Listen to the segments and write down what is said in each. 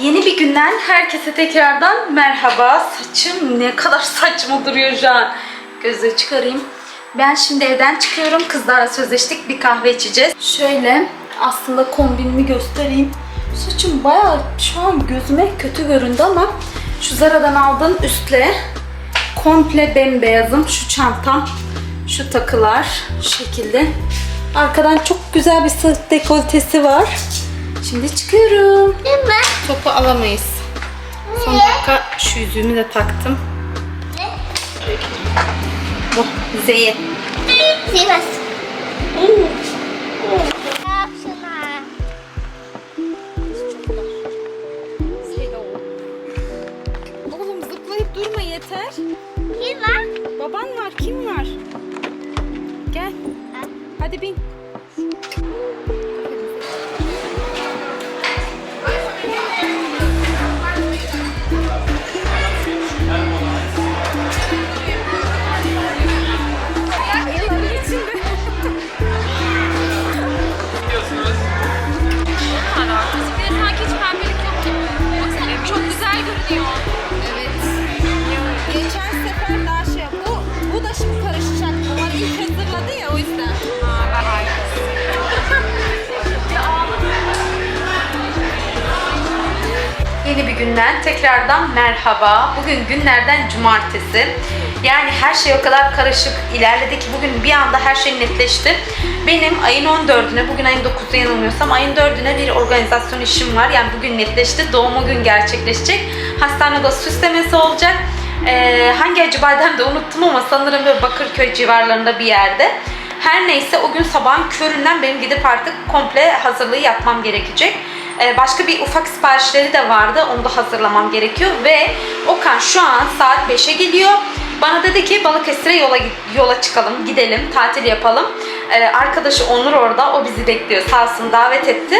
Yeni bir günden herkese tekrardan merhaba. Saçım ne kadar saçma duruyor şu an. Gözleri çıkarayım. Ben şimdi evden çıkıyorum. Kızlarla sözleştik. Bir kahve içeceğiz. Şöyle aslında kombinimi göstereyim. Saçım bayağı şu an gözüme kötü göründü ama şu Zara'dan aldığım üstle komple bembeyazım. Şu çantam, şu takılar şu şekilde. Arkadan çok güzel bir dekoltesi var. Şimdi çıkıyorum. Değil mi? Topu alamayız. Son dakika şu yüzüğümü de taktım. Bu Z'ye. Yapsana. Oğlum zıplayıp durma yeter. Kim var? Baban var, kim var? Gel. Hadi bin. Günden tekrardan merhaba. Bugün günlerden cumartesi. Yani her şey o kadar karışık ilerledi ki bugün bir anda her şey netleşti. Benim ayın 14'üne, bugün ayın 9'da yanılmıyorsam ayın 4'üne bir organizasyon işim var. Yani bugün netleşti. Doğum o gün gerçekleşecek. Hastanede süslemesi olacak. Ee, hangi acıbadem de unuttum ama sanırım böyle Bakırköy civarlarında bir yerde. Her neyse o gün sabahın köründen benim gidip artık komple hazırlığı yapmam gerekecek. Ee, başka bir ufak siparişleri de vardı. Onu da hazırlamam gerekiyor ve Okan şu an saat 5'e geliyor. Bana dedi ki Balıkesir'e yola yola çıkalım, gidelim, tatil yapalım. Ee, arkadaşı Onur orada, o bizi bekliyor. Sağ olsun davet etti.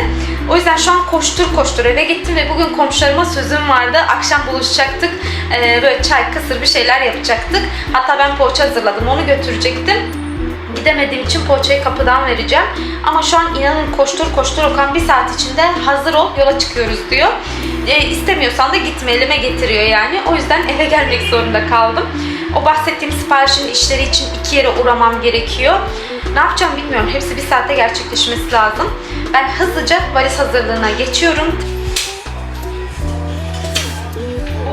O yüzden şu an koştur koştur eve gittim ve bugün komşularıma sözüm vardı. Akşam buluşacaktık. Ee, böyle çay, kısır bir şeyler yapacaktık. Hatta ben poğaça hazırladım, onu götürecektim. Gidemediğim için poğaçayı kapıdan vereceğim. Ama şu an inanın koştur koştur Okan bir saat içinde hazır ol yola çıkıyoruz diyor. E, istemiyorsan da gitme elime getiriyor yani. O yüzden eve gelmek zorunda kaldım. O bahsettiğim siparişin işleri için iki yere uğramam gerekiyor. Ne yapacağım bilmiyorum. Hepsi bir saatte gerçekleşmesi lazım. Ben hızlıca valiz hazırlığına geçiyorum.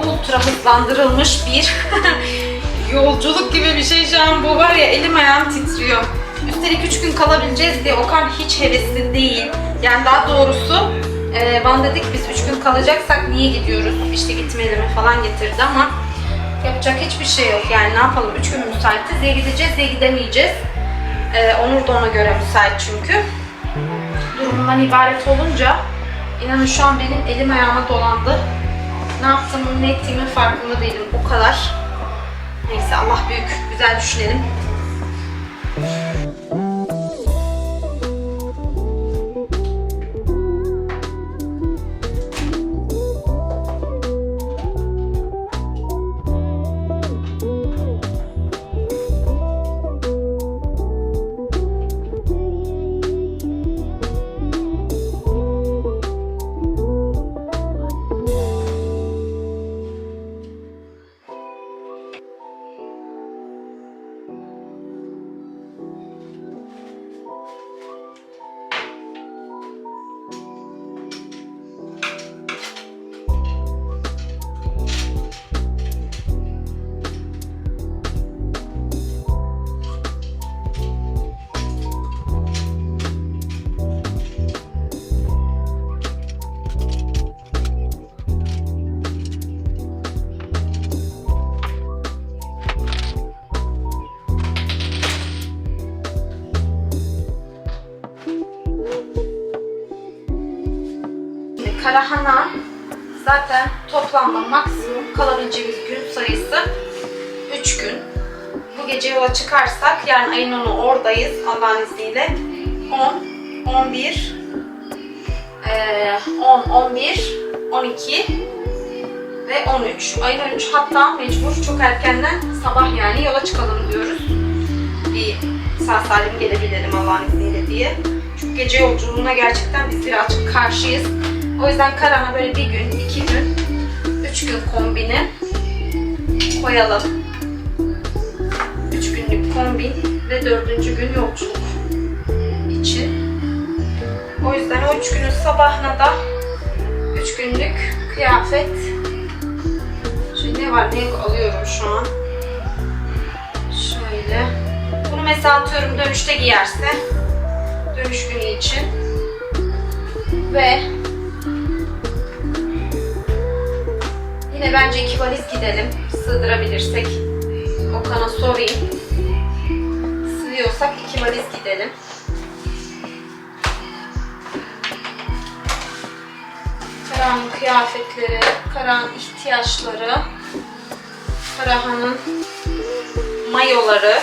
Ultra hızlandırılmış bir yolculuk gibi bir şey şu an bu var ya elim ayağım titriyor. Üstelik 3 gün kalabileceğiz diye Okan hiç hevesli değil. Yani daha doğrusu e, bana dedik biz 3 gün kalacaksak niye gidiyoruz? İşte gitmeyelim falan getirdi ama yapacak hiçbir şey yok. Yani ne yapalım 3 gün müsaitiz ya gideceğiz ya gidemeyeceğiz. E, Onur da ona göre müsait çünkü. Durumdan ibaret olunca inanın şu an benim elim ayağıma dolandı. Ne yaptığımın ne ettiğimin farkında değilim. O kadar. Neyse Allah büyük. Güzel düşünelim. Karahana zaten toplamda maksimum kalabileceğimiz gün sayısı 3 gün. Bu gece yola çıkarsak yarın ayın 10'u oradayız Allah'ın izniyle. 10, 11, eee, 10, 11, 12 ve 13. Ayın 13 hatta mecbur çok erkenden sabah yani yola çıkalım diyoruz. Bir sağ salim gelebilirim Allah'ın izniyle diye. Çünkü gece yolculuğuna gerçekten biz birazcık karşıyız. O yüzden Karahan'a böyle bir gün, iki gün, üç gün kombini koyalım. Üç günlük kombin ve dördüncü gün yolculuk için. O yüzden o üç günün sabahına da üç günlük kıyafet Şimdi ne var ne alıyorum şu an. Şöyle. Bunu mesela atıyorum dönüşte giyerse. Dönüş günü için. Ve yine bence iki valiz gidelim. Sığdırabilirsek. Okan'a sorayım. Sığıyorsak iki valiz gidelim. Karahan'ın kıyafetleri, Karahan'ın ihtiyaçları, Karahan'ın mayoları.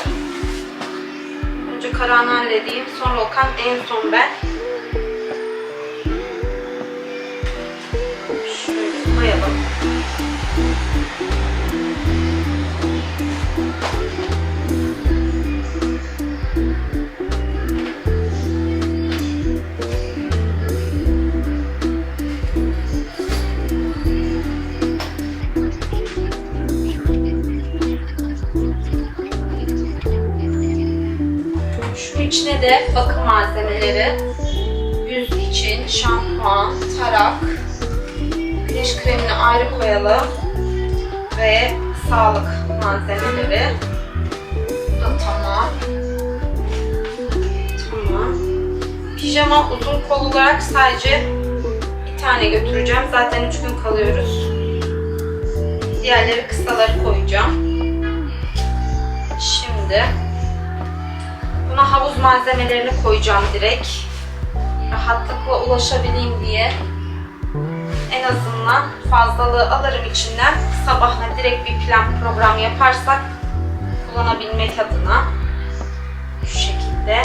Önce Karahan'ı halledeyim, sonra Okan, en son ben. İçine de bakım malzemeleri, yüz için şampuan, tarak, güneş kremini ayrı koyalım ve sağlık malzemeleri. Bu da tamam. Tamam. Pijama uzun kol olarak sadece bir tane götüreceğim. Zaten üç gün kalıyoruz. Diğerleri kısaları koyacağım. Şimdi Buna havuz malzemelerini koyacağım direkt. Rahatlıkla ulaşabileyim diye. En azından fazlalığı alırım içinden. Sabahına direkt bir plan program yaparsak kullanabilmek adına. Şu şekilde.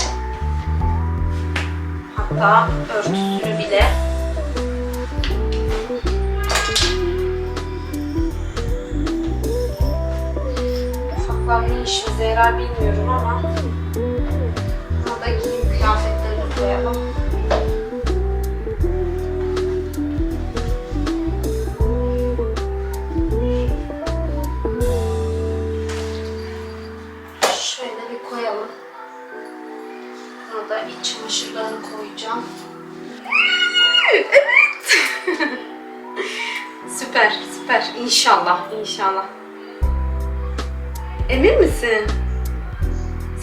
Hatta örtüsünü bile ufaklar ne işimize yarar bilmiyorum ama İnşallah, inşallah. Emin misin?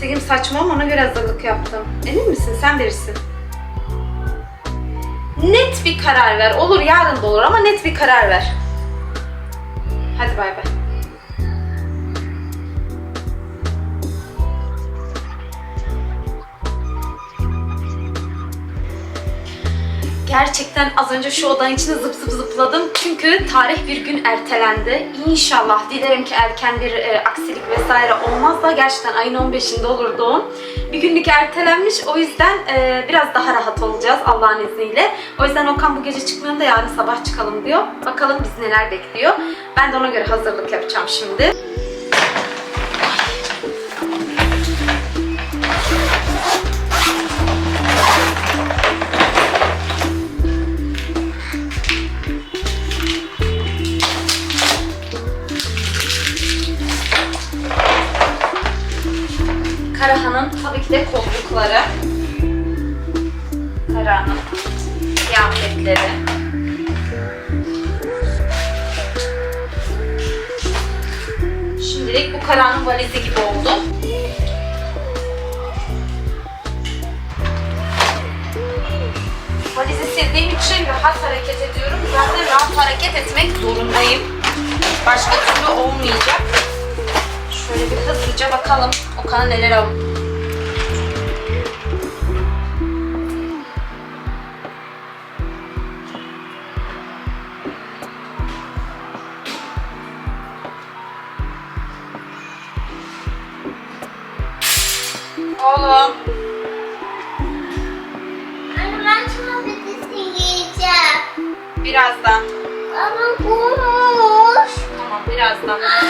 Sevgilim saçmalama ona göre hazırlık yaptım. Emin misin? Sen verirsin. Net bir karar ver. Olur yarın da olur ama net bir karar ver. Hadi bay bay. Gerçekten az önce şu odanın içinde zıp zıp zıpladım. Çünkü tarih bir gün ertelendi. İnşallah dilerim ki erken bir e, aksilik vesaire olmaz da gerçekten ayın 15'inde olur doğum. Bir günlük ertelenmiş. O yüzden e, biraz daha rahat olacağız Allah'ın izniyle. O yüzden Okan bu gece çıkmayalım da yarın sabah çıkalım diyor. Bakalım bizi neler bekliyor. Ben de ona göre hazırlık yapacağım şimdi. Karahan'ın tabii ki de kollukları. Karahan'ın kıyafetleri. Şimdilik bu Karahan'ın valizi gibi oldu. Valizi sildiğim için rahat hareket ediyorum. Zaten rahat hareket etmek zorundayım. Başka türlü olmayacak. Şöyle bir hızlıca bakalım Okan'a neler al. Oğlum. Anne ben çamaşırını giyeceğim. Birazdan. Ama boş. Tamam birazdan.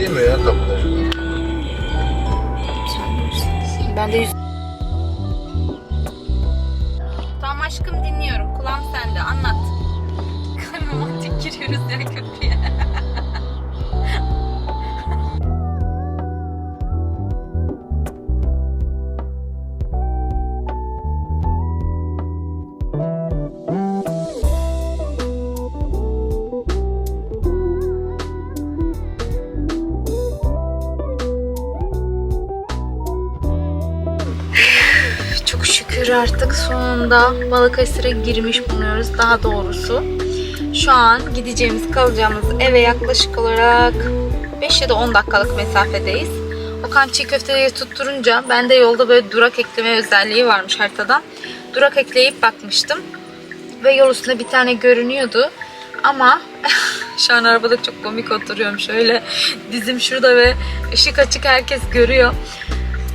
Ödeyemiyor ya kapıda. Ben de yüz... Tamam aşkım dinliyorum. Kulağım sende. Anlat. Romantik giriyoruz ya köprüye. Artık sonunda Balıkesir'e girmiş bulunuyoruz. Daha doğrusu şu an gideceğimiz, kalacağımız eve yaklaşık olarak 5 ya da 10 dakikalık mesafedeyiz. Okan çiğ köfteleri tutturunca bende yolda böyle durak ekleme özelliği varmış haritadan. Durak ekleyip bakmıştım. Ve yol üstünde bir tane görünüyordu. Ama şu an arabada çok komik oturuyorum. Şöyle dizim şurada ve ışık açık herkes görüyor.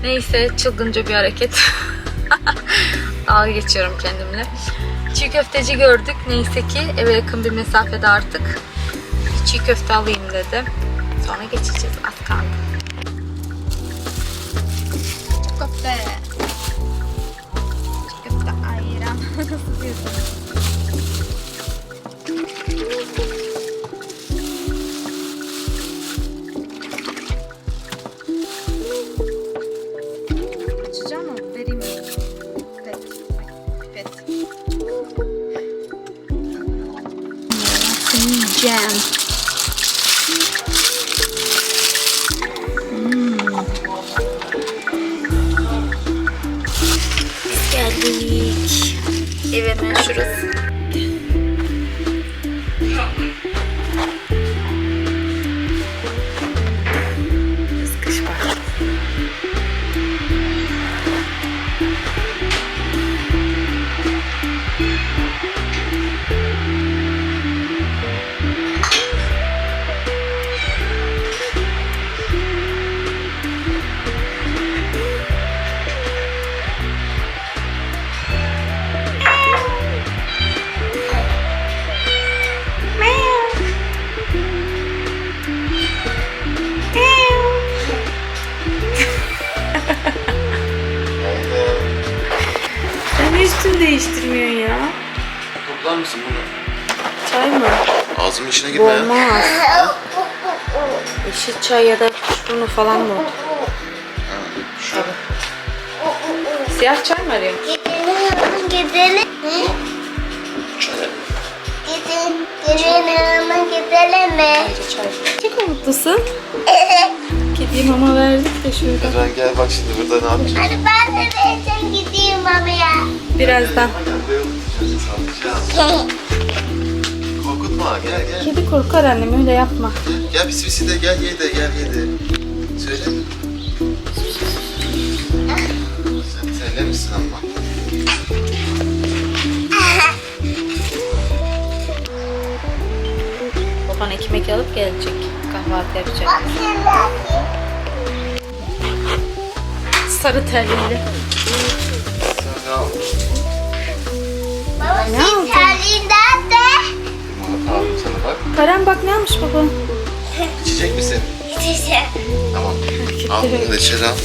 Neyse çılgınca bir hareket. Dalga geçiyorum kendimle. Çiğ köfteci gördük. Neyse ki eve yakın bir mesafede artık. Bir çiğ köfte alayım dedi. Sonra geçeceğiz. Az kaldı. Çiğ köfte. Çiğ köfte ayran. Nasıl? Yiyeceğim. Biz geldik. Ev hemen şurası. İçine girme ya. Olmaz. Yeşil çay ya da kuşburnu falan mı? Şu. Siyah çay mı arıyorsun? Gidelim, gidelim. Çay. Gidin, gidelim, gidelim mi? Çay. Çok mutlusun. Kediye mama verdik de şurada. Eren gel bak şimdi burada ne yapacağız? Hadi ben de vereceğim gideyim mamaya. Birazdan. Korkutma gel gel. Kedi korkar annem öyle yapma. Gel pis pisi de gel ye de gel ye de. Söyle. Sen terlemişsin ama. Baban ekmek alıp gelecek. Kahvaltı yapacak. Sarı terliğiyle. Sen al. Baba Ne senin terliğin? Sana bak. Karen bak ne yapmış baba? İçecek misin? Gideceğim. Tamam. Al bunu da içeri al.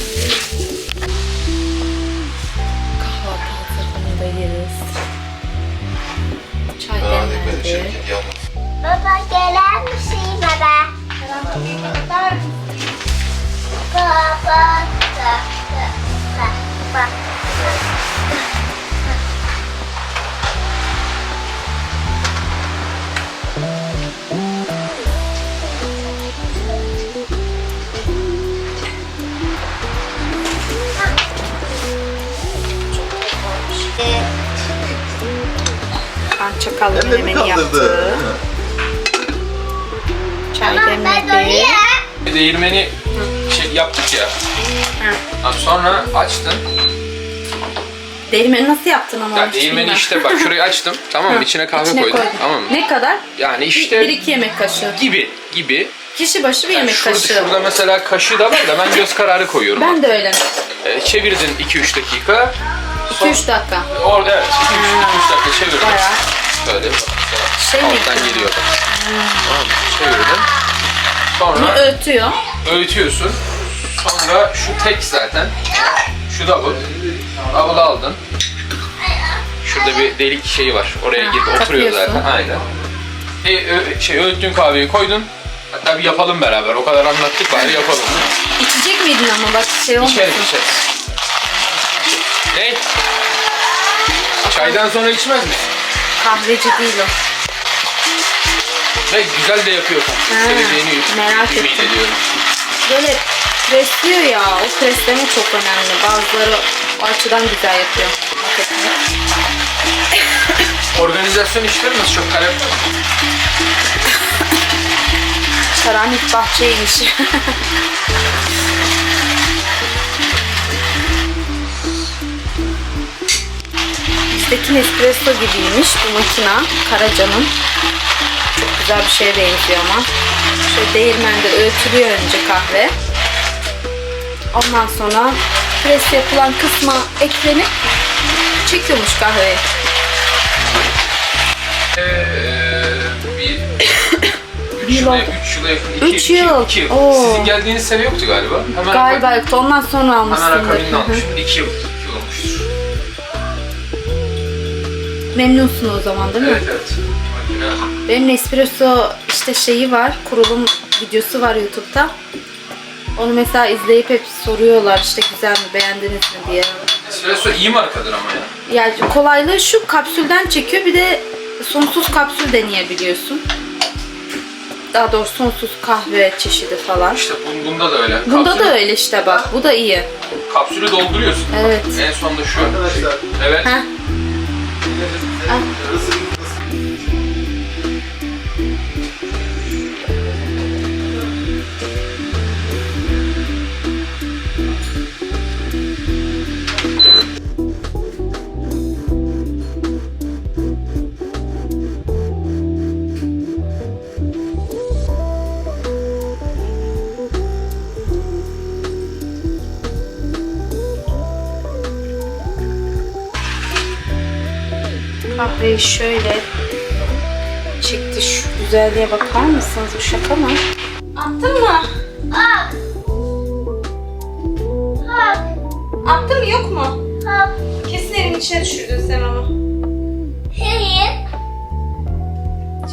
Kahvaltı şey demlendi. Baba gelir misin baba? Baba. Baba. Mi menemeni kaldırdı? yaptı. Çay Tamam ben demledi. oraya. Değirmeni şey yaptık ya. Ha, sonra açtın. Değirmeni nasıl yaptın ama? Ya değirmeni işte bak şurayı açtım. Tamam mı? İçine kahve İçine koydum. koydum. Tamam mı? Ne kadar? Yani Bir, işte bir iki yemek kaşığı. gibi gibi. Kişi başı bir Yani yemek şurada, kaşığı. şurada mesela kaşığı da var da ben göz kararı koyuyorum. Ben de öyle. Ee, çevirdin 2-3 dakika. 2-3 dakika. Orada evet 2-3 dakika Bunu Sonra öğütüyor. öğütüyorsun. Sonra şu tek zaten. Şu double. Double'ı aldın. Şurada bir delik şeyi var. Oraya Ha, girip oturuyor takıyorsun. zaten. Aynen. E, ö- şey öğüttüğün kahveyi koydun. Hatta bir yapalım beraber. O kadar anlattık bari yapalım. İçecek miydin ama bak şey olmasın. İçeriz içeriz. Ne? Çaydan sonra içmez mi? Kahveci değil o. Ve güzel de yapıyor. Ha, Seveceğini merak ümit ettim. ediyorum. Böyle presliyor ya. O presleme çok önemli. Bazıları o açıdan güzel yapıyor. Organizasyon işleri nasıl çok kalem Karanlık bahçeymiş. Bizdeki Nespresso gibiymiş bu makina. Karaca'nın. Güzel bir şeye benziyor ama. Şöyle değirmende öğütülüyor önce kahve. Ondan sonra pres yapılan kısma eklenip çekiyormuş kahveyi. Bir 3 yıl yıla, üç yıla yakın. iki- Üç yıl. iki yıl. Oo. Sizin geldiğiniz sene yoktu galiba. Hemen Galiba yoktu. Ondan sonra Hemen almışsındır. akabinde Hı hı. almışım. 2 yıl, iki yıl olmuştur. Memnunsun o zaman değil mi? Evet evet. Benim Nespresso işte şeyi var, kurulum videosu var YouTube'da. Onu mesela izleyip hep soruyorlar işte güzel mi, beğendiniz mi diye. Espresso iyi markadır ama ya. Yani kolaylığı şu kapsülden çekiyor bir de sonsuz kapsül deneyebiliyorsun. Daha doğrusu sonsuz kahve çeşidi falan. İşte bun- bunda da öyle. Bunda Kapsülü- da öyle işte bak, bu da iyi. Kapsülü dolduruyorsun. Evet. En sonunda şu. Arkadaşlar. Evet. Heh. Hızlı Kahveyi şöyle çekti şu güzelliğe bakar mısınız? Bu şaka mı? Attın mı? Hop. Hop. Attın mı yok mu? Hop. Kesin evin içine düşürdün sen onu. Hayır.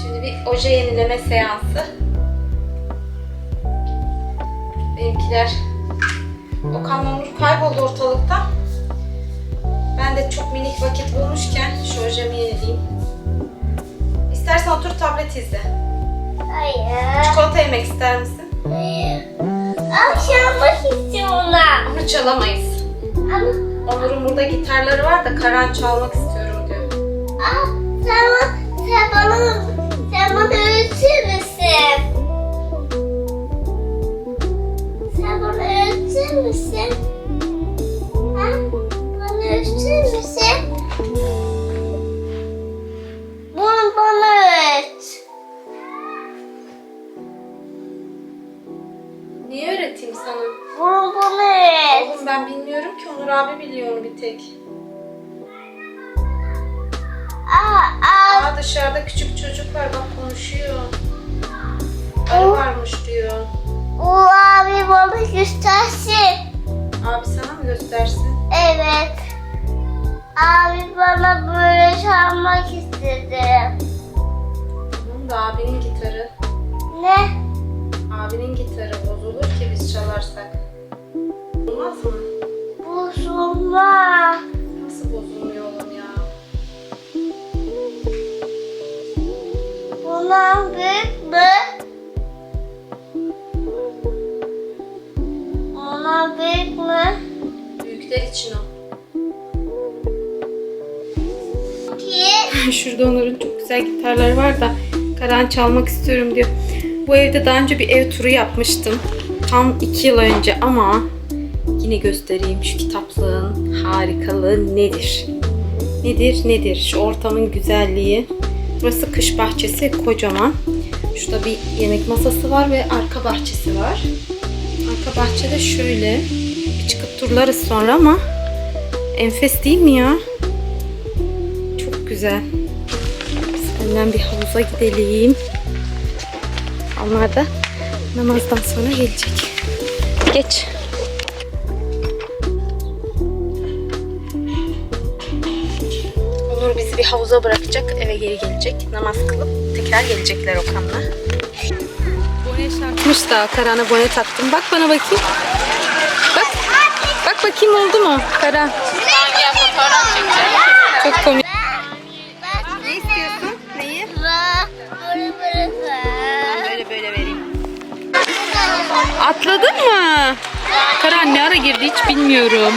Şimdi bir oje yenileme seansı. Benimkiler Okan'la Onur kayboldu ortalıkta. Ben de çok minik vakit bulmuşken şu ojemi yenileyim. İstersen otur tablet izle. Hayır. Çikolata yemek ister misin? Hayır. Akşamlık istiyorum. Onu çalamayız. Ama Onur'un burada gitarları var da Karan çalmak istiyorum diyor. Aa, Abinin gitarı bozulur ki biz çalarsak. Olmaz mı? Bozulma. Nasıl bozulmuyor oğlum ya? Bundan büyük mü? Bundan büyük mü? Büyükler için o. Ki Şurada Onur'un çok güzel gitarları var da Karan çalmak istiyorum diyor. Bu evde daha önce bir ev turu yapmıştım. Tam iki yıl önce ama yine göstereyim şu kitaplığın harikalığı nedir? Nedir nedir? Şu ortamın güzelliği. Burası kış bahçesi kocaman. Şurada bir yemek masası var ve arka bahçesi var. Arka bahçede şöyle bir çıkıp turlarız sonra ama enfes değil mi ya? Çok güzel. Biz önden bir havuza gidelim. Onlar da Namazdan sonra gelecek. Geç. Onur bizi bir havuza bırakacak, eve geri gelecek. Namaz kılıp tekrar gelecekler Okan'la. Bone şartmış da Karan'a bone taktım. Bak bana bakayım. Bak. Bak bakayım oldu mu Karan? Çok komik. Atladın mı? Karan ne ara girdi hiç bilmiyorum.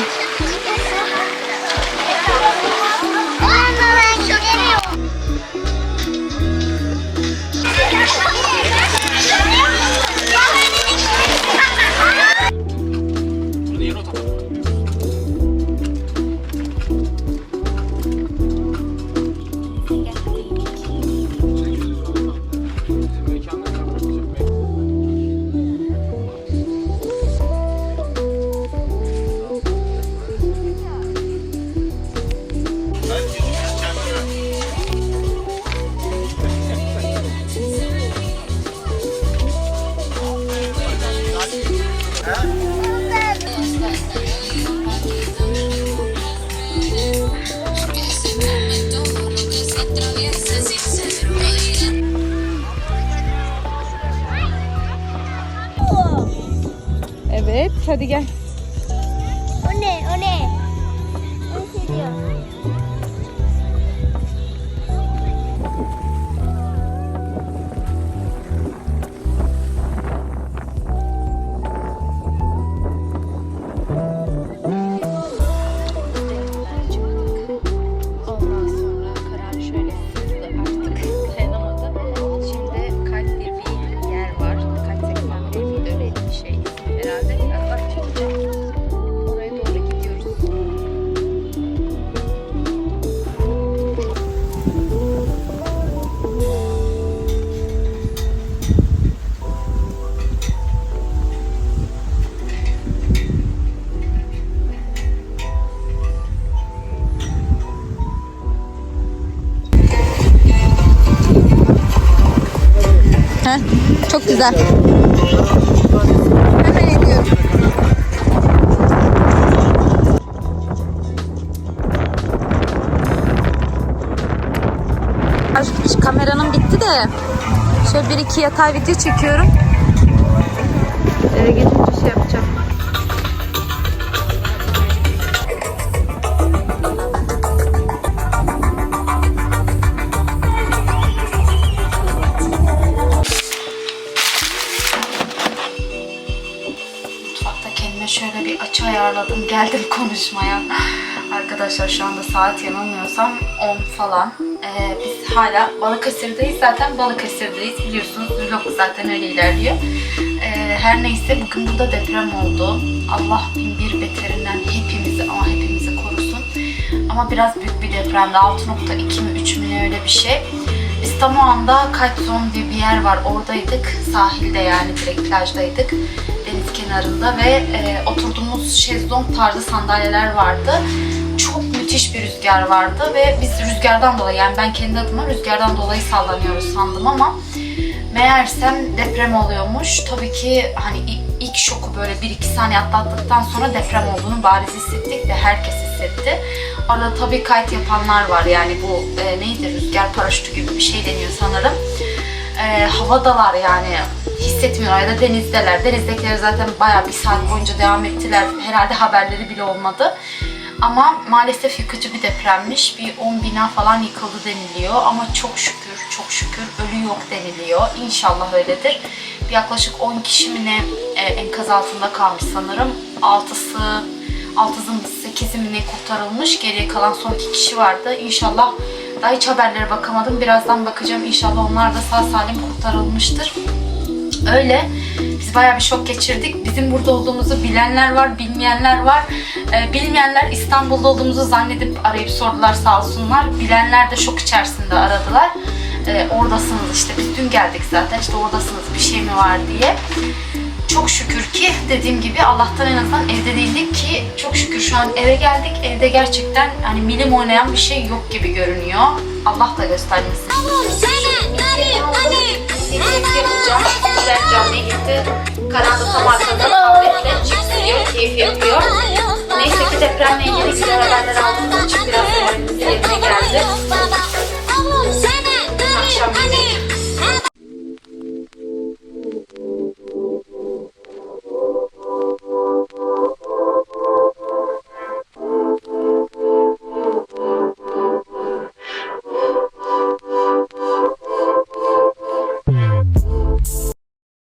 Hadi gel. Güzel. Hemen. Kameranın bitti de şöyle bir iki yatay video çekiyorum. Eve gelince şey yapacağım. Kendime bir açı ayarladım. Geldim konuşmaya. Arkadaşlar şu anda saat yanılmıyorsam 10 falan. Ee, biz hala Balıkesir'deyiz. Zaten Balıkesir'deyiz. Biliyorsunuz vlog zaten öyle ilerliyor. Ee, her neyse bugün burada deprem oldu. Allah bin bir beterinden hepimizi ama hepimizi korusun. Ama biraz büyük bir depremdi. 6.2 mi 3 mü ne öyle bir şey. Biz tam o anda Kite Zone diye bir yer var. Oradaydık. Sahilde yani direkt plajdaydık. Kenarında ve e, oturduğumuz şezlong tarzı sandalyeler vardı. Çok müthiş bir rüzgar vardı ve biz rüzgardan dolayı yani ben kendi adıma rüzgardan dolayı sallanıyoruz sandım ama meğersem deprem oluyormuş. Tabii ki hani ilk şoku böyle 1-2 saniye atlattıktan sonra deprem olduğunu bariz hissettik ve herkes hissetti. Orada tabii kayıt yapanlar var yani bu e, neydi rüzgar paraşütü gibi bir şey deniyor sanırım. E, havadalar yani hissetmiyorlar ya da denizdeler. Denizdekiler zaten bayağı bir saat boyunca devam ettiler. Herhalde haberleri bile olmadı. Ama maalesef yıkıcı bir depremmiş. Bir 10 bina falan yıkıldı deniliyor. Ama çok şükür, çok şükür ölü yok deniliyor. İnşallah öyledir. Bir yaklaşık 10 kişi mi ne e, enkaz altında kalmış sanırım. 6'sı, 6'sı mı 8'i mi ne kurtarılmış. Geriye kalan son 2 kişi vardı. İnşallah daha hiç haberlere bakamadım. Birazdan bakacağım. İnşallah onlar da sağ salim kurtarılmıştır. Öyle. Biz bayağı bir şok geçirdik. Bizim burada olduğumuzu bilenler var, bilmeyenler var. Ee, bilmeyenler İstanbul'da olduğumuzu zannedip arayıp sordular sağ olsunlar. Bilenler de şok içerisinde aradılar. Ee, oradasınız işte biz dün geldik zaten işte oradasınız bir şey mi var diye. Çok şükür ki dediğim gibi Allah'tan en azından evde değildik ki çok şükür şu an eve geldik. Evde gerçekten hani milim oynayan bir şey yok gibi görünüyor. Allah da göstermesin. Yapacağım. Bizler camiye gitti. Karanlık tam arkada tabletle cips yiyor, keyif yapıyor. Neyse ki depremle ilgili güzel haberler aldığımız için biraz moralimiz yerine geldi.